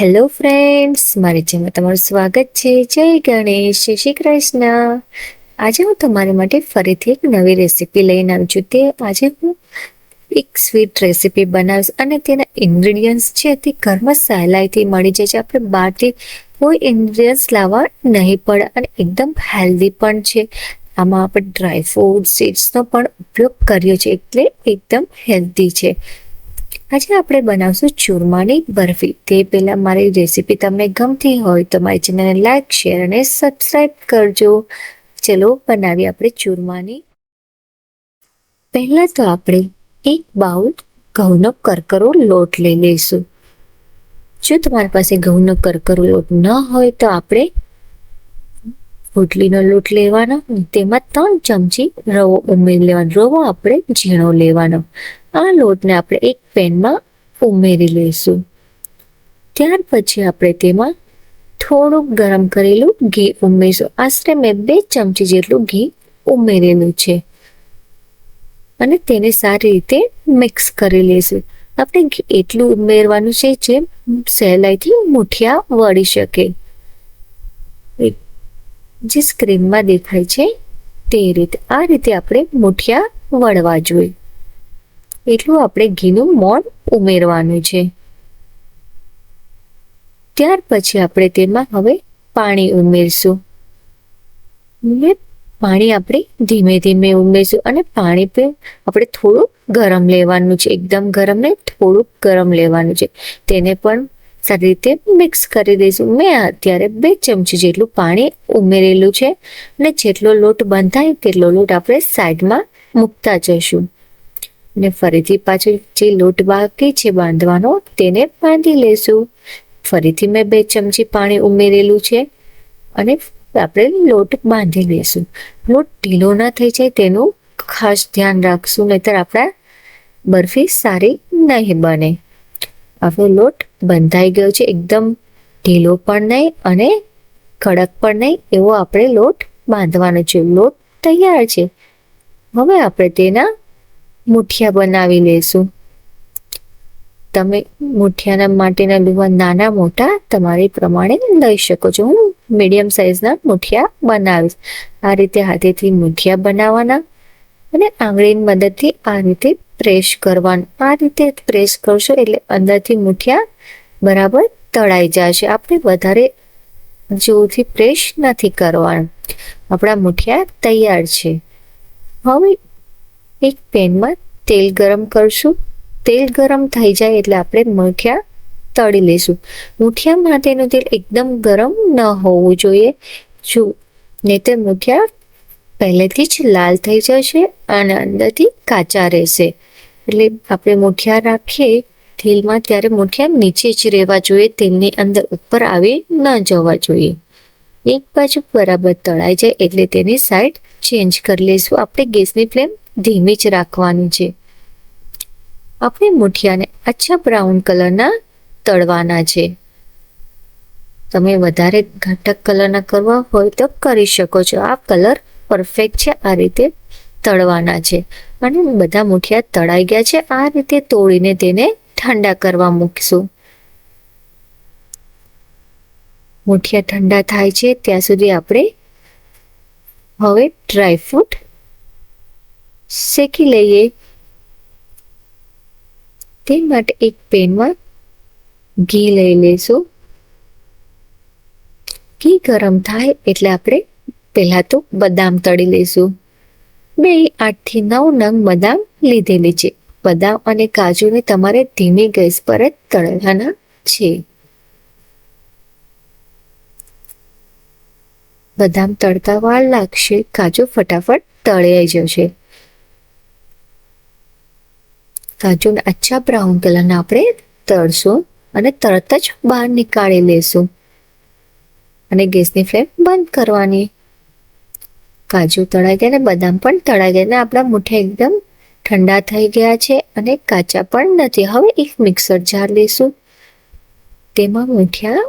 Hello friends મારી જેમાં તમારું સ્વાગત છે. જય ગણેશ. જય શ્રી કૃષ્ણ. આજે હું તમારી માટે ફરીથી એક નવી રેસીપી લઈને આવી છું. તે આજે હું એક સ્વીટ રેસીપી બનાવીશ અને તેના ઇન્ગ્રીડિયન્ટ્સ છે તે ઘરમાં સહેલાઈથી મળી જાય છે. આપણે બહારથી કોઈ ઇન્ગ્રીડિયન્ટ્સ લાવવા નહીં પડે અને એકદમ હેલ્ધી પણ છે. આમાં આપણે ડ્રાય ફ્રૂટ સીડ્સનો પણ ઉપયોગ કર્યો છે એટલે એકદમ હેલ્ધી છે. આજે આપણે બનાવશું ચૂરમાની બરફી. તે પહેલા મારી રેસીપી તમને ગમતી હોય તો મારી ચેનલને લાઈક, શેર અને સબસ્ક્રાઇબ કરજો. ચલો બનાવીએ આપણે ચૂરમાની. પહેલા તો આપણે એક બાઉલ ઘઉંનો કરકરો લોટ લઈ લઈશું. જો તમારી પાસે ઘઉંનો કરકરો લોટ ન હોય તો આપણે રોટલીનો લોટ લેવાનો તેમાં ત્રણ ચમચી રવો ઉમેરી લેવાનો. રવો આપણે ઝીણો લેવાનો. આ લોટને આપણે એક પેનમાં ઉમેરી લઈશું. ત્યાર પછી આપણે તેમાં થોડુંક ગરમ કરેલું ઘી ઉમેરીશું. આશરે મેં બે ચમચી જેટલું ઘી ઉમેરેલું છે. અને તેને સારી રીતે મિક્સ કરી લઈશું. આપણે એટલું ઉમેરવાનું છે જે સહેલાઈથી મુઠિયા વળી શકે. જે સ્ક્રીનમાં દેખાય છે, તે રીતે આ રીતે આપણે મુઠિયા વળવા જોઈએ. એટલું આપણે ઘીનું મોણ ઉમેરવાનું છે. ત્યાર પછી આપણે તેમાં હવે પાણી ઉમેરશું. ને પાણી આપણે ધીમે ધીમે ઉમેરશું અને પાણી પર આપણે થોડું ગરમ લેવાનું છે. એકદમ ગરમ ને થોડુંક ગરમ લેવાનું છે. તેને પણ સારી રીતે મિક્સ કરી દઈશું. મેં અત્યારે બે ચમચી જેટલું પાણી ઉમેરેલું છે અને જેટલો લોટ બંધાય તેટલો લોટ આપણે સાઈડમાં મૂકતા જઈશું. ને ફરીથી પાછો જે લોટ બાકી છે બાંધવાનો તેને બાંધી લેશું ફરીથી મેં બે ચમચી પાણી ઉમેરેલું છે અને આપણે લોટ બાંધી લેશું લોટ ઢીલો ના થઈ જાય તેનું ખાસ ધ્યાન રાખશું, નહીતર આપણા બરફી સારી નહીં બને. હવે લોટ બંધાઈ ગયો છે. એકદમ ઢીલો પણ નહીં અને કડક પણ નહીં એવો આપણે લોટ બાંધવાનો છે. લોટ તૈયાર છે. હવે આપણે તેના મુઠિયા બનાવી લઈશું. તમે મુઠિયાના માટેના લુવા નાના મોટા તમારી પ્રમાણે લઈ શકો છો. હું મીડિયમ સાઇઝના મુઠિયા બનાવીશ. આ રીતે હાથેથી મુઠિયા બનાવવાના અને આંગળીની મદદથી આ રીતે પ્રેસ કરવાનું. આ રીતે પ્રેસ કરશો એટલે અંદરથી મુઠિયા બરાબર? તળાઈ જશે. આપણે વધારે જોરથી પ્રેસ નથી કરવાનું. આપણા મુઠિયા તૈયાર છે. હવે એક પેનમાં તેલ ગરમ કરશું. તેલ ગરમ થઈ જાય એટલે આપણે મુઠિયા તળી લઈશું મુઠિયા માટેનું તેલ એકદમ ગરમ ન હોવું જોઈએ. જો નહીતર મુઠિયા પહેલેથી જ લાલ થઈ જશે અને અંદરથી કાચા રહેશે. એટલે આપણે મુઠિયા રાખીએ તેલમાં ત્યારે મુઠિયા નીચે જ રહેવા જોઈએ, તેમની અંદર ઉપર આવી ન જવા જોઈએ. એક બાજુ બરાબર તળાઈ જાય એટલે તેની સાઈડ ચેન્જ કરી લઈશું. આપણે ગેસની ફ્લેમ ધીમી જ રાખવાની છે. આપણે મુઠિયાને આછા બ્રાઉન કલરના તળવાના છે. તમે વધારે ઘટક કલરના કરવા હોય તો કરી શકો છો. આ કલર પરફેક્ટ છે, આ રીતે તળવાના છે. અને બધા મુઠિયા તળાઈ ગયા છે. આ રીતે તોડીને તેને ઠંડા કરવા મૂકશું. મુઠિયા ઠંડા થાય છે, ત્યાં સુધી આપણે હવે ડ્રાયફ્રૂટ શેકી લઈએ. તે માટે એક પેનમાં ઘી લઈ લેશું ઘી ગરમ થાય એટલે આપણે પહેલા તો બદામ તળી લઈશું. બે આઠથી નવ નંગ બદામ લીધેલી છે. બદામ અને કાજુને તમારે ધીમી ગેસ પર જ તળવાના છે. બદામ તળતા વાર લાગશે, કાજુ ફટાફટ તળાઈ જશે. કાજુને અચ્છા બ્રાઉન કલરના આપણે તળશું અને તરત જ બહાર નીકાળી લેશું. અને ગેસની ફ્લેમ બંધ કરવાની. કાજુ તળાઈ ગયા ને બદામ પણ તળાઈ ગયા ને આપણા મુઠ્ઠા એકદમ ઠંડા થઈ ગયા છે અને કાચા પણ નથી. હવે એક મિક્સર જાર લઈશું. તેમાં મુઠિયા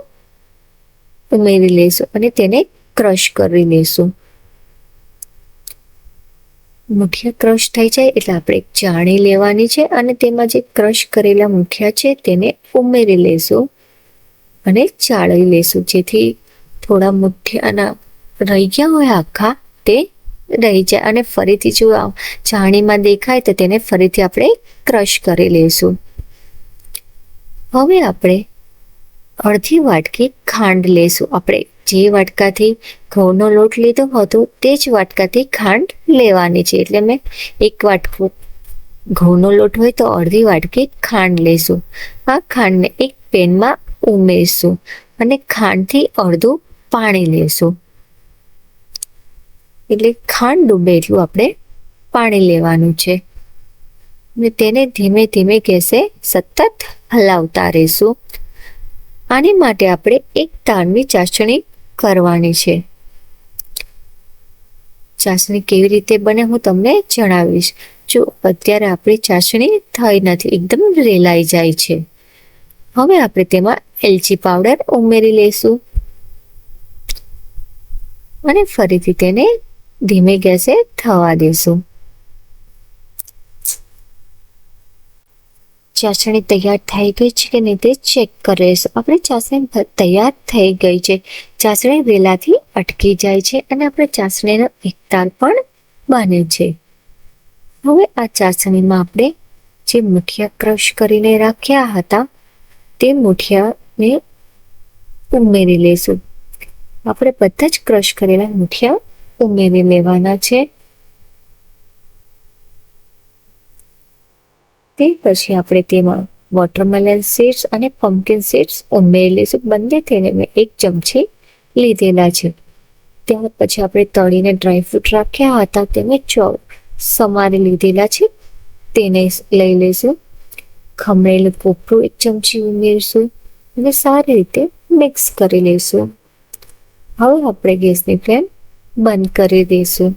ઉમેરી લઈશું અને તેને ક્રશ કરી લઈશું. મુઠિયા ક્રશ થઈ જાય એટલે આપણે એક ચાણી લેવાની છે અને તેમાં જે ક્રશ કરેલા મુઠિયા છે તેને ઉમેરી લઈશું અને ચાળી લેશું જેથી થોડા મુઠિયાના રહી ગયા હોય આખા તે રહી જાય અને ફરીથી જો ચાણીમાં દેખાય તો તેને ફરીથી આપણે ક્રશ કરી લઈશું. હવે આપણે અડધી વાટકી ખાંડ લેશું આપણે જે વાટકાથી ઘઉંનો લોટ લીધો હતો તે જ વાટકાથી ખાંડ લેવાની છે. એટલે મેં એક વાટકું ઘઉંનો લોટ હોય તો અડધી વાટકી ખાંડ લેશું આ ખાંડને એક પેનમાં ઉમેરશું અને ખાંડથી અડધું પાણી લેશું એટલે ખાંડ ડૂબે એટલું આપણે પાણી લેવાનું છે. અને તેને ધીમે ધીમે ગેસે સતત હલાવતા રહીશું. આની માટે આપણે એક તાણની ચાસણી કરવાની છે. ચાસણી કેવી રીતે બને હું તમને જણાવીશ. જો અત્યારે આપણી ચાસણી થઈ નથી, એકદમ રેલાઈ જાય છે. હવે આપણે તેમાં એલચી પાવડર ઉમેરી લઈશું. અને ફરીથી તેને ધીમે ગેસે થવા દેશું. ચાસણી તૈયાર થઈ ગઈ છે કે નહીં તે ચેક કરી આપણે ચાસણી તૈયાર થઈ ગઈ છે. ચાસણી વેલાથી અટકી જાય છે અને આપણે ચાસણીનો એકતાર પણ બને છે. હવે આ ચાસણીમાં આપણે જે મુઠિયા ક્રશ કરીને રાખ્યા હતા તે મુઠિયાને ઉમેરી લઈશું આપણે બધા જ ક્રશ કરેલા મુઠિયા ઉમેરી લેવાના છે. તે પછી આપણે તેમાં વોટરમેલન સીડ્સ અને પમ્પકિન સીડ્સ ઉમેરી લઈશું. બંને થઈને મેં એક ચમચી લીધેલા છે. ત્યાર પછી આપણે તળીને ડ્રાયફ્રૂટ રાખ્યા હતા તેને ચો સમારી લીધેલા છે. તેને લઈ લઈશું. ખમણેલું પોપરું એક ચમચી ઉમેરીશું અને સારી રીતે મિક્સ કરી લઈશું. હવે આપણે ગેસની ફ્લેમ બંધ કરી દઈશું.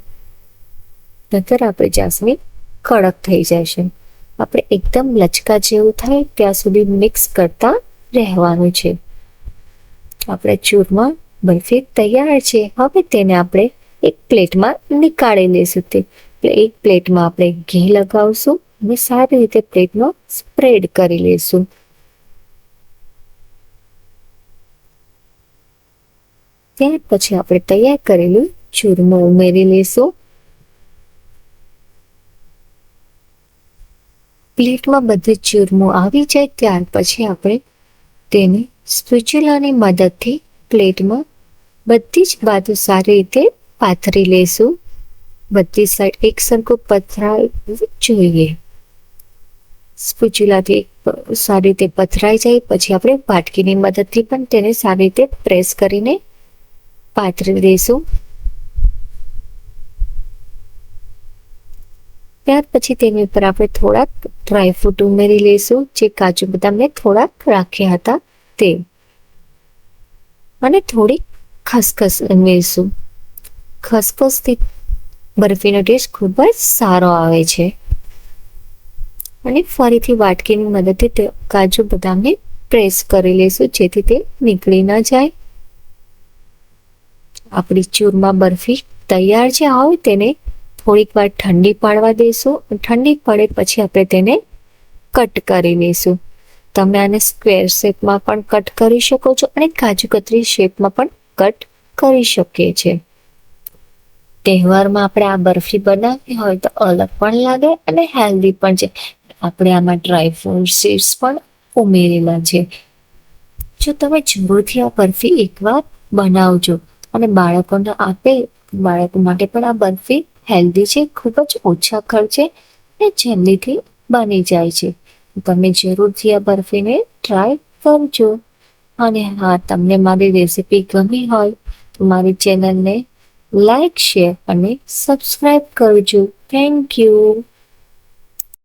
નતર આપણે જાસમીન કડક થઈ જશે. આપણે એકદમ લચકા જેવું થાય ત્યાં સુધી મિક્સ કરતા રહેવાનું છે. આપણે ચૂરમા બરફી તૈયાર છે. હવે તેને આપણે એક પ્લેટમાં નીકાળી લઈશું તે. એક પ્લેટમાં આપણે ઘી લગાવશું અને સારી રીતે પ્લેટનો સ્પ્રેડ કરી લઈશું. ત્યાર પછી આપણે તૈયાર કરેલું ચૂરમો ઉમેરી લેશું પ્લેટમાં બધું ચૂરમો આવી જાય ત્યાર પછી આપણે તેને સ્પેચ્યુલાની મદદથી પ્લેટમાં બધી જ બાજુ સારી રીતે પાથરી લેશું બધી સાઈડ એક સરખું પથરાય જોઈએ સ્પેચ્યુલાથી સારી રીતે પથરાઈ જાય પછી આપણે વાટકીની મદદથી પણ તેને સારી રીતે પ્રેસ કરીને પાથરી દઈશું ત્યાર પછી તેની ઉપર આપણે થોડાક ડ્રાયફ્રૂટ ઉમેરી લઈશું, જે કાજુ બદામ મેં થોડાક રાખ્યા હતા તે. અને થોડી ખસખસ ઉમેરીશું. ખસખસથી બરફીનો ટેસ્ટ ખૂબ જ સારો આવે છે. અને ફરીથી વાટકીની મદદથી કાજુ બદામને પ્રેસ કરી લઈશું, જેથી તે નીકળી ન જાય. આપણી ચૂરમાં બરફી તૈયાર છે આવો તેને થોડીક વાર ઠંડી પાડવા દઈશું ઠંડી પડે પછી આપણે તેને કટ કરી લઈશું. તમે આને સ્ક્વેર શેપમાં પણ કટ કરી શકો છો અને કાજુ કતરી શેપમાં પણ કટ કરી શકીએ છીએ. તહેવારમાં આપણે આ બરફી બનાવવી હોય તો અલગ પણ લાગે અને હેલ્ધી પણ છે. આપણે આમાં ડ્રાય ફ્રૂટ સીડ્સ પણ ઉમેરેલા છે. જો તમે જરૂરથી આ બરફી એકવાર બનાવજો અને બાળકોને આપે, બાળકો માટે પણ આ બરફી હેલ્ધી છે, ખૂબ જ ઓછા ખર્ચે અને જલ્દીથી બની જાય છે. તમે જરૂરથી આ બરફીને ટ્રાય કરજો. અને હા, તમને મારી રેસીપી ગમી હોય તો મારી ચેનલને લાઈક, શેર અને સબસ્ક્રાઈબ કરજો. Thank you